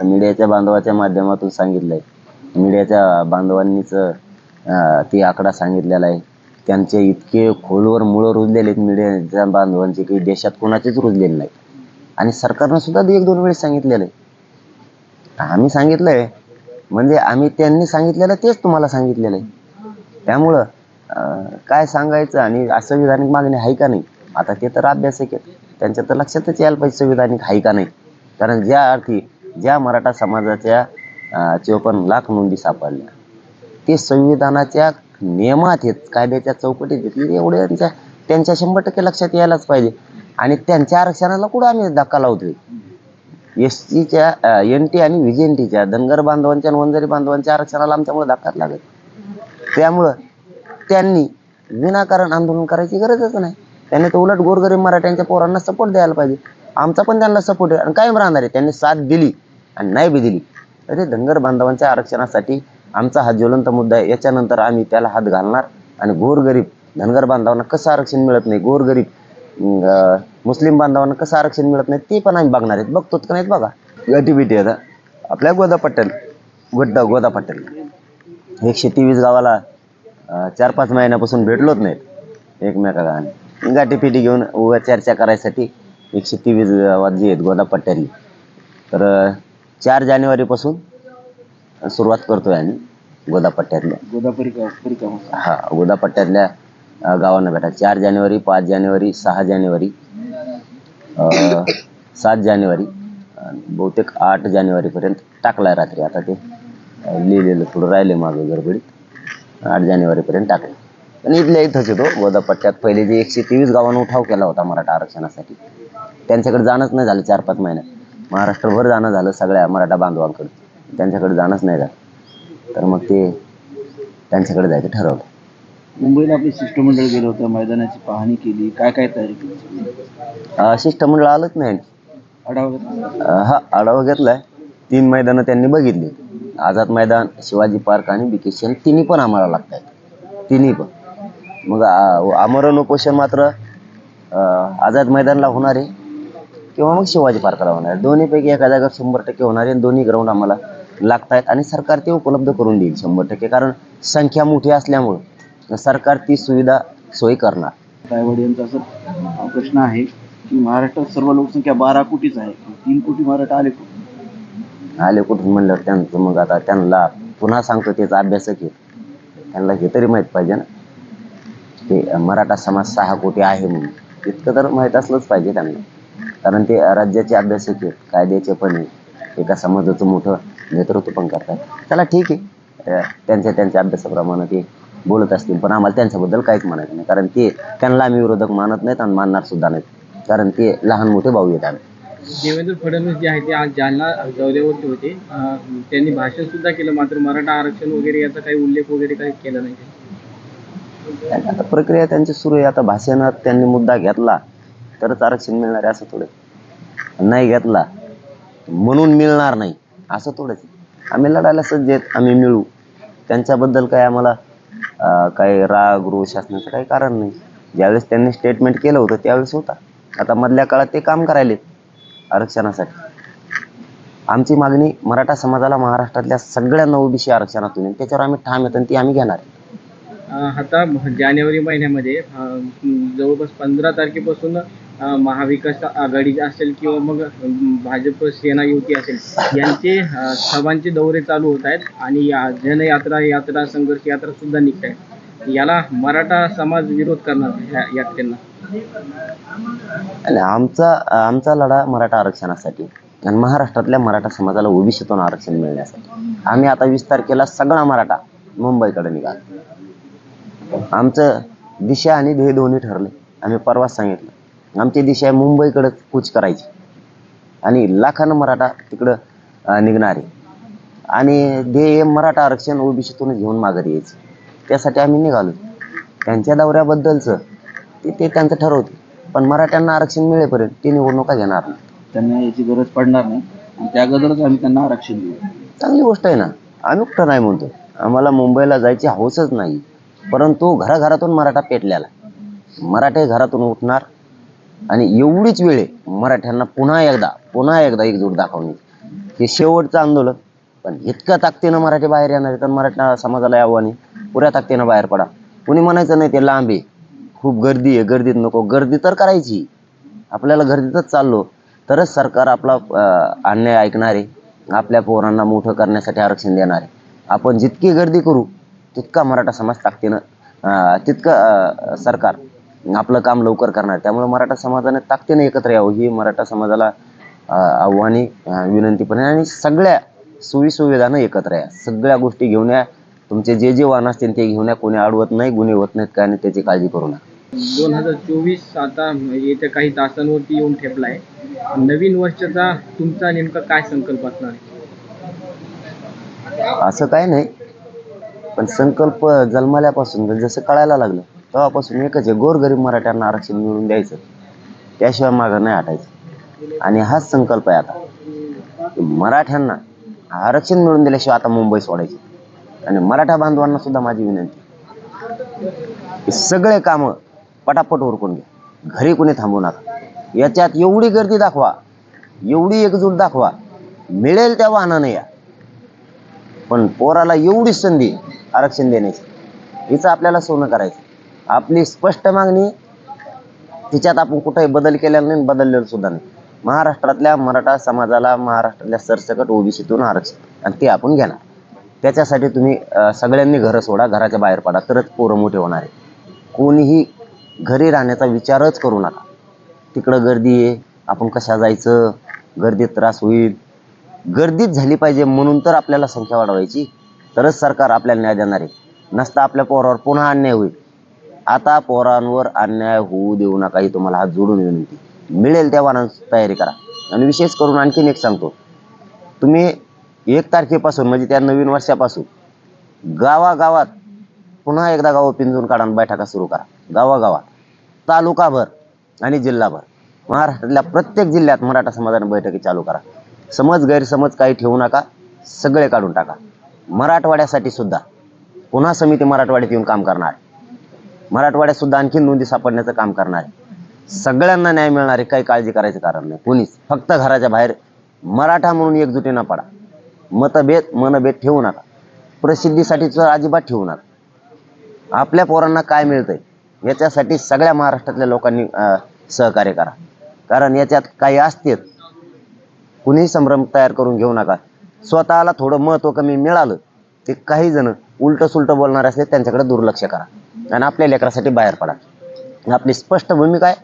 मीडियाच्या बांधवाच्या माध्यमातून सांगितलंय. मीडियाच्या बांधवांनीच ते आकडा सांगितलेला आहे. त्यांचे इतके खोलवर मुळं रुजलेले आहेत मीडियाच्या बांधवांचे की देशात कोणाचेच रुजलेले नाही आणि सरकारनं सुद्धा एक दोन वेळेस सांगितलेलं आहे. आम्ही सांगितलंय म्हणजे आम्ही त्यांनी सांगितलेलं तेच तुम्हाला सांगितलेलं आहे. त्यामुळं काय सांगायचं आणि संविधानिक मागणी आहे का नाही? आता ते तर अभ्यासक आहेत. त्यांच्या तर लक्षातच यायला पाहिजे संविधानिक आहे का नाही? कारण ज्या अर्थी ज्या मराठा समाजाच्या चोपन्न लाख नोंदी सापडल्या. ते संविधानाच्या नियमात आहेत कायद्याच्या चौकटीत आहेत. म्हणजे एवढे त्यांच्या त्यांच्या शंभर टक्के लक्षात यायलाच पाहिजे. आणि त्यांच्या आरक्षणाला कुठं आम्ही धक्का लावतोय एस टीच्या एन टी आणि व्ही एन टीच्या धनगर बांधवांच्या आणि वंजारी बांधवांच्या आरक्षणाला आमच्यामुळे धक्काच लागत. त्यामुळं त्यांनी विनाकारण आंदोलन करायची गरजच नाही. त्यांनी तर उलट गोरगरीब मराठ्यांच्या पोरांना सपोर्ट द्यायला पाहिजे. आमचा पण त्यांना सपोर्ट आहे आणि कायम राहणार आहे. त्यांनी साथ दिली. आणि नाही बी दिली. अरे धनगर बांधवांच्या आरक्षणासाठी आमचा हा ज्वलंत मुद्दा आहे. याच्यानंतर आम्ही त्याला हात घालणार आणि गोरगरीब धनगर बांधवांना कसं आरक्षण मिळत नाही गोरगरीब मुस्लिम बांधवांना कसं आरक्षण मिळत नाही ते पण आम्ही बघणार आहेत. बघतो का नाहीत बघा. गटी बिटी आता. आपल्या गोदा पटेल गोड्डा गोदा पटेल. एकशे तेवीस गावाला चार पाच महिन्यापासून भेटलोच नाहीत एकमेकाला गाठीपिटी घेऊन उभ्या चर्चा करायसाठी एकशे तेवीस गावात जे आहेत गोदा पट्ट्याली तर चार जानेवारीपासून सुरुवात करतोय आम्ही गोदा पट्ट्यातल्या गोदा परिक्रमा परिक्रमा हा गोदा पट्ट्यातल्या अं, गावांना भेटा. चार जानेवारी पाच जानेवारी सहा जानेवारी अं, सात जानेवारी बहुतेक आठ जानेवारीपर्यंत टाकलाय रात्री. आता ते अं, लिहिलेलं थोडं राहिले मागं गडबडीत. आठ जानेवारीपर्यंत टाकलं पण इथल्या इथंच येतो गोदा पट्ट्यात पहिले जे एकशे तेवीस गावांना उठाव केला होता मराठा आरक्षणासाठी. त्यांच्याकडे जाणंच नाही झालं चार पाच महिन्यात. महाराष्ट्रभर जाणं झालं सगळ्या मराठा बांधवांकडे त्यांच्याकडे जाणंच नाही झालं. तर मग ते त्यांच्याकडे जायचं ठरवलं. मुंबईला आपले शिष्टमंडळ गेलं होतं मैदानाची पाहणी केली. काय काय तयारी केली? शिष्टमंडळ आलंच नाही. आढावा हा आढावा घेतलाय. तीन मैदानं त्यांनी बघितली. आझाद मैदान शिवाजी पार्क आणि बिकेशन तिन्ही पण आम्हाला लागत आहेत तिन्ही पण. मग आमरण उपोषण मात्र आझाद मैदानला होणार आहे. किंवा मग शिवाजी पार्कला होणार. आहे दोन्हीपैकी एका जागा शंभर टक्के होणार आहे आणि दोन्ही ग्राउंड आम्हाला लागत आहेत आणि सरकार ते उपलब्ध करून देईल शंभर टक्के. कारण संख्या मोठी असल्यामुळं सरकार ती सुविधा सोयी करणार. असं प्रश्न आहे की महाराष्ट्रात सर्व लोकसंख्या बारा कोटीच आहे. तीन कोटी मराठा आले कुठून? आले कुठून म्हणलं त्यांचं मग आता त्यांना पुन्हा सांगतो त्याचा अभ्यासक आहे. त्यांना हे तरी माहीत पाहिजे ना. ते मराठा समाज सहा कोटी आहे म्हणून. इतकं तर माहीत असलंच पाहिजे त्यांना. कारण ते राज्याचे अभ्यासक आहेत कायद्याचे पण आहे एका समाजाचं मोठं नेतृत्व पण करतात. चला ठीक आहे. त्यांच्या त्यांच्या अभ्यासाप्रमाणे ते बोलत असतील पण आम्हाला त्यांच्याबद्दल काहीच म्हणायचं नाही. कारण ते त्यांना आम्ही विरोधक मानत नाहीत आणि मानणार सुद्धा नाहीत. कारण ते लहान मोठे भाऊ आहेत आम्ही. देवेंद्र फडणवीस जे आहे ते आज जालना दौऱ्यावरती होते. त्यांनी भाषण सुद्धा केलं मात्र मराठा आरक्षण वगैरे याचा काही उल्लेख वगैरे काही केला नाही. आता प्रक्रिया त्यांची सुरू आहे. आता भाषणात त्यांनी मुद्दा घेतला. तरच आरक्षण मिळणार आहे असं थोडं. नाही घेतला म्हणून मिळणार नाही असं थोडंच आम्ही लढायला सज्ज आहेत आम्ही मिळू. त्यांच्याबद्दल काय आम्हाला काही राग रोष असण्याचं काही कारण नाही. ज्यावेळेस त्यांनी स्टेटमेंट केलं होतं त्यावेळेस होता. आता मधल्या काळात ते काम करायलेत आरक्षणासाठी. आमची मागणी मराठा समाजाला महाराष्ट्रातल्या सगळ्यांना ओबीसी आरक्षणातून त्याच्यावर आम्ही ठाम येतो आणि ती आम्ही घेणार आता जानेवारी महिन्यामध्ये जवळपास पंधरा तारखेपासून महाविकास आघाडी असेल किंवा मग भाजप सेना युती असेल यांचे सभांचे दौरे चालू होत आहेत आणि या जनयात्रा यात्रा संघर्ष यात्रा सुद्धा निघत आहेत. याला मराठा समाज विरोध करणार ह्या यात्रेंना आमचा आमचा लढा मराठा आरक्षणासाठी आणि महाराष्ट्रातल्या मराठा समाजाला ओबीसीतून आरक्षण मिळण्यासाठी. आम्ही आता वीस तारखेला सगळा मराठा मुंबईकडे निघाल. आमचं दिशा आणि ध्येय दोन्ही ठरले. आम्ही परवाच सांगितलं. आमची दिशा आहे मुंबईकडे कूच करायची. आणि लाखानं मराठा तिकडं निघणार. आहे आणि ध्येय मराठा आरक्षण ओबीसीतून घेऊन माघारी यायचं. त्यासाठी आम्ही निघालो. त्यांच्या दौऱ्याबद्दलचं ते ते त्यांचं ठरवते पण मराठ्यांना आरक्षण मिळेपर्यंत ते निवडणुका घेणार नाही. त्यांना याची गरज पडणार नाही. आणि त्या अगोदरच आम्ही त्यांना आरक्षण देऊ. चांगली गोष्ट आहे ना. आम्ही कुठं नाही म्हणतो. आम्हाला मुंबईला जायची हौसच नाही. परंतु घराघरातून मराठा पेटलेला. मराठे घरातून उठणार. आणि एवढीच वेळ आहे मराठ्यांना पुन्हा एकदा पुन्हा एकदा एकजूट दाखवणे हे शेवटचं आंदोलन. पण इतक्या ताकदीनं मराठी बाहेर येणार आहे तर मराठा समाजाला आव्हाने पुऱ्या ताकदीनं बाहेर पडा. कुणी म्हणायचं नाही ते लांब आहे. खूप गर्दी आहे. गर्दीत नको. गर्दी तर करायची. आपल्याला गर्दीतच चाललो. तरच सरकार आपला अन्याय ऐकणार आहे आपल्या पोरांना मोठं करण्यासाठी आरक्षण देणारे आपण जितकी गर्दी करू तितका मराठा समाज ताकदीनं तितकं सरकार आपलं काम लवकर करणार. त्यामुळे मराठा समाजाने ताकदीने एकत्र यावं ही मराठा समाजाला आव्हाने विनंती पण आहे आणि सगळ्या सोयीसुविधानं एकत्र या. सगळ्या गोष्टी घेऊन या. तुमचे जे जे वाहन असतील ते घेऊन या. कोणी अडवत नाही गुन्हे होत नाहीत काय नाही त्याची काळजी करू नका. दोन हजार चोवीस आता येत्या काही तासांवरती येऊन ठेपलाय. नवीन वर्षाचा तुमचा नेमका काय संकल्प असणार? आहे असं काय नाही. पण संकल्प जन्मल्यापासून जसं कळायला लागलं तेव्हापासून एकच आहे गोरगरीब मराठ्यांना आरक्षण मिळवून द्यायचं. त्याशिवाय मागं नाही हटायचं. आणि हाच संकल्प आहे आता. की मराठ्यांना आरक्षण मिळवून दिल्याशिवाय आता मुंबई सोडायची. आणि मराठा बांधवांना सुद्धा माझी विनंती सगळे कामं पटापट उरकून घ्या. घरी कोणी थांबू नका. याच्यात एवढी गर्दी दाखवा एवढी एकजूट दाखवा. मिळेल त्या वाहनानं या. पण पोराला एवढी संधी आरक्षण देण्याची हिचं आपल्याला सोनं करायचं. आपली स्पष्ट मागणी तिच्यात आपण कुठेही बदल केलेला नाही बदललेलं सुद्धा नाही. महाराष्ट्रातल्या मराठा समाजाला महाराष्ट्रातल्या सरसकट ओबीसीतून आरक्षण आणि ते आपण घेणार. त्याच्यासाठी तुम्ही सगळ्यांनी घरं सोडा घराच्या बाहेर पडा तरच पोरं मोठे होणार आहे कोणीही घरी राहण्याचा विचारच करू नका. तिकडं गर्दी आहे आपण कशा जायचं गर्दीत त्रास होईल. गर्दीत झाली पाहिजे म्हणून तर आपल्याला संख्या वाढवायची तरच सरकार आपल्याला न्याय देणार आहे. नसता आपल्या पोरावर पुन्हा अन्याय होईल. आता पोरांवर अन्याय होऊ देऊ नका ही तुम्हाला हात जोडून विनंती. मिळेल त्या वाहनांची तयारी करा. आणि विशेष करून आणखीन एक सांगतो. तुम्ही एक तारखेपासून म्हणजे त्या नवीन वर्षापासून गावागावात पुन्हा एकदा गावं पिंजून काढा आणि बैठका सुरू करा. गावागावात. तालुकाभर आणि जिल्हाभर. महाराष्ट्रातल्या प्रत्येक जिल्ह्यात मराठा समाजाने बैठकी चालू करा. समज गैरसमज काही ठेवू नका सगळे काढून टाका. मराठवाड्यासाठी सुद्धा पुन्हा समिती मराठवाड्यात येऊन काम करणार. मराठवाड्यात सुद्धा आणखी नोंदी सापडण्याचं काम करणार आहे. सगळ्यांना न्याय मिळणार आहे काही काळजी करायचं कारण नाही. कोणीच. फक्त घराच्या बाहेर मराठा म्हणून एकजुटीनं पडा. मतभेद मनभेद ठेवू नका. प्रसिद्धीसाठी तर अजिबात ठेवू नका. आपल्या पोरांना काय मिळतंय याच्यासाठी सगळ्या महाराष्ट्रातल्या लोकांनी सहकार्य करा. कारण याच्यात काही असतील कुणीही संभ्रम तयार करून घेऊ नका. स्वतःला थोडं महत्त्व कमी मिळालं ते काही जण उलटं सुलटं बोलणार असले त्यांच्याकडे दुर्लक्ष करा. आणि आपल्या लेकरासाठी बाहेर पडा. आपली स्पष्ट भूमिका आहे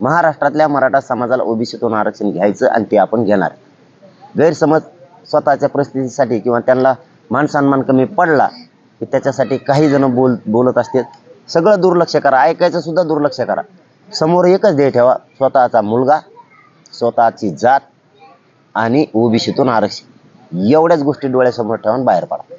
महाराष्ट्रातल्या मराठा समाजाला ओबीसीतून आरक्षण घ्यायचं आणि ते आपण घेणार. गैरसमज स्वतःच्या परिस्थितीसाठी किंवा त्यांना मान सन्मान कमी पडला की त्याच्यासाठी काही जण बोल बोलत असतात सगळं दुर्लक्ष करा ऐकायचं सुद्धा दुर्लक्ष करा. समोर एकच ध्येय ठेवा स्वतःचा मुलगा स्वतःची जात आणि ओबीसीतून आरक्षण. एवढ्याच गोष्टी डोळ्यासमोर ठेवून बाहेर पडा.